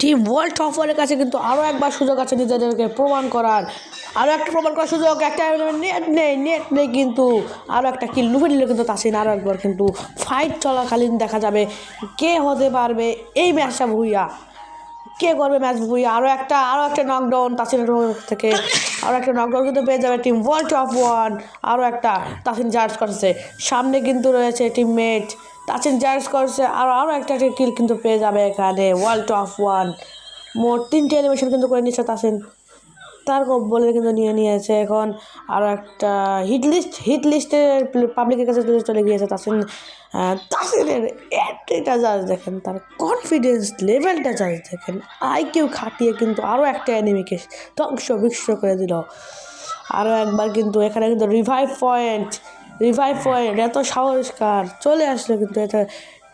Team world top ওয়ারের কাছে কিন্তু আরও একবার সুযোগ আছে নিজেদেরকে প্রমাণ করার। আরও একটা প্রমাণ করার সুযোগ, একটা নেট নেই নেট নেই কিন্তু আরও একটা কিল লুফে নিল কিন্তু তাসিন আরও একবার কিন্তু ফাইট চলাকালীন দেখা যাবে। কে হতে পারবে? এই ম্যাচটা ভুইয়া। কে করবে ম্যাচ ভুইয়া? আরও একটা আরও একটা নকডাউন তাসিনের থেকে। আরও একটা নকডাউন কিন্তু পেয়ে যাবে টিম ওয়ার্ল্ড টপ ওয়ান আরও একটা তাসিন জার্জ করছে। সামনে কিন্তু রয়েছে টিমমেট তাসিন জার্জ করছে আরও আরও একটা একটা কিল কিন্তু পেয়ে যাবে এখানে ওয়ার্ল্ড টপ ওয়ান মোট তিনটে এলিমিনেশন কিন্তু করে নিচ্ছে তাসিন তার বলে কিন্তু নিয়ে নিয়েছে এখন আরও একটা হিট লিস্ট হিট লিস্টের পাবলিকের কাছে চলে গিয়েছে আহ, তাসিনের এটা জাজ দেখেন তার কনফিডেন্স লেভেলটা জাজ দেখেন। আইকিউ খাটিয়ে কিন্তু আরও একটা অ্যানিমিকে ধ্বংস বিক্ষ করে দিল। আরও একবার কিন্তু এখানে কিন্তু রিভাইভ পয়েন্ট রিভাইভ পয়েন্ট এত সাহসকার। চলে আসলো কিন্তু এটা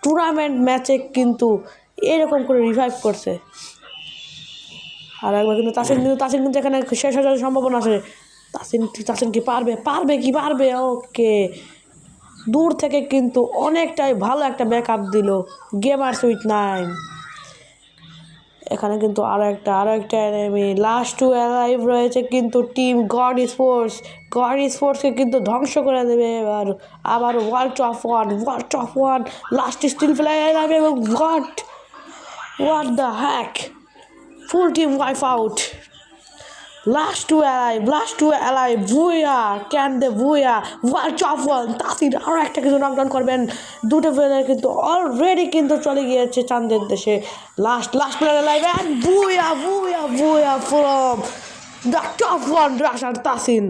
টুর্নামেন্ট ম্যাচে কিন্তু এরকম করে রিভাইভ করছে। আর একবার কিন্তু তাসিন কিন্তু তাসিন কিন্তু এখানে শেষ হয়ে যাওয়ার সম্ভাবনা আছে। তাসিন তাসিন কি পারবে? পারবে কি পারবে? ওকে। দূর থেকে কিন্তু অনেকটাই ভালো একটা ব্যাক আপ দিল গেমার সুইট নাইন এখানে কিন্তু আরও একটা আরও একটা এনেমি লাস্ট টু অ্যালাইভ রয়েছে কিন্তু টিম গড স্পোর্টস গড স্পোর্টসকে কিন্তু ধ্বংস করে দেবে এবার আবার world of one world of one last still fly এবং god what the hack full team wipe out. Last two alive, last two alive, ভুয়া ক্যান দে ভুয়া ওয়ার্ল্ড অফ ওয়ান তাসির আরও একটা কিছু নকডাউন করবেন। দুটো প্লেয়ার কিন্তু অলরেডি কিন্তু চলে গিয়েছে চান্দের দেশে। Last last player live and ভুয়া ভুয়া ভুয়া from the top one rusher Tasin